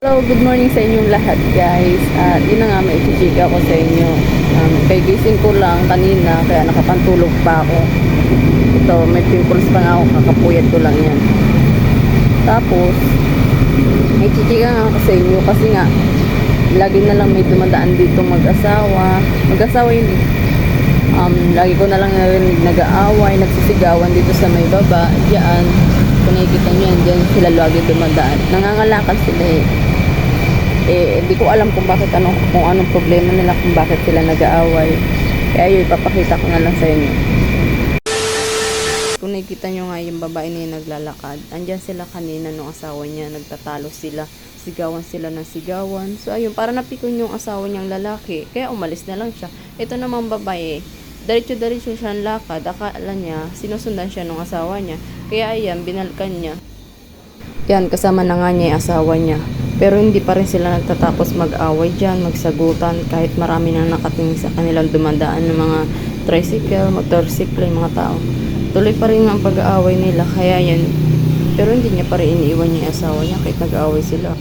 Hello, good morning sa inyong lahat guys. At yun na nga, may ichichika ko sa inyo. Um, kay gising ko lang kanina, kaya nakapantulog pa ako. Ito, may pimples pa nga ako, kakapuyat ko lang yan. Tapos, may ichichika nga ako sa inyo kasi nga, lagi na lang may dumadaan dito mag-asawa. Mag-asawa yun. Um, lagi ko na lang narinig nag-aaway, nagsisigawan dito sa may baba. Diyan, kung nakikita nyo yan, dyan sila lagi dumadaan. Nangangalakal sila eh eh di ko alam kung bakit ano kung anong problema nila kung bakit sila nag-aaway. Kaya yun ipapakita ko na lang sa inyo. Kung nakikita nyo nga yung babae na yung naglalakad andyan sila kanina nung asawa niya nagtatalo sila. Sigawan sila ng sigawan. So ayun para napikon yung asawa niyang lalaki kaya umalis na lang siya. Ito namang babae diretso-diretso siya ang lakad. Akala niya sinusundan siya ng asawa niya. Kaya ayan binalkan niya. Yan, kasama na nga niya yung asawa niya. Pero hindi pa rin sila nagtatapos mag-away dyan, magsagutan, kahit marami na nakatingin sa kanilang dumandaan ng mga tricycle, yung mga tao. Tuloy pa rin ang pag-aaway nila, kaya yan. Pero hindi niya pa rin iniiwan yung asawa niya kahit nag-aaway sila.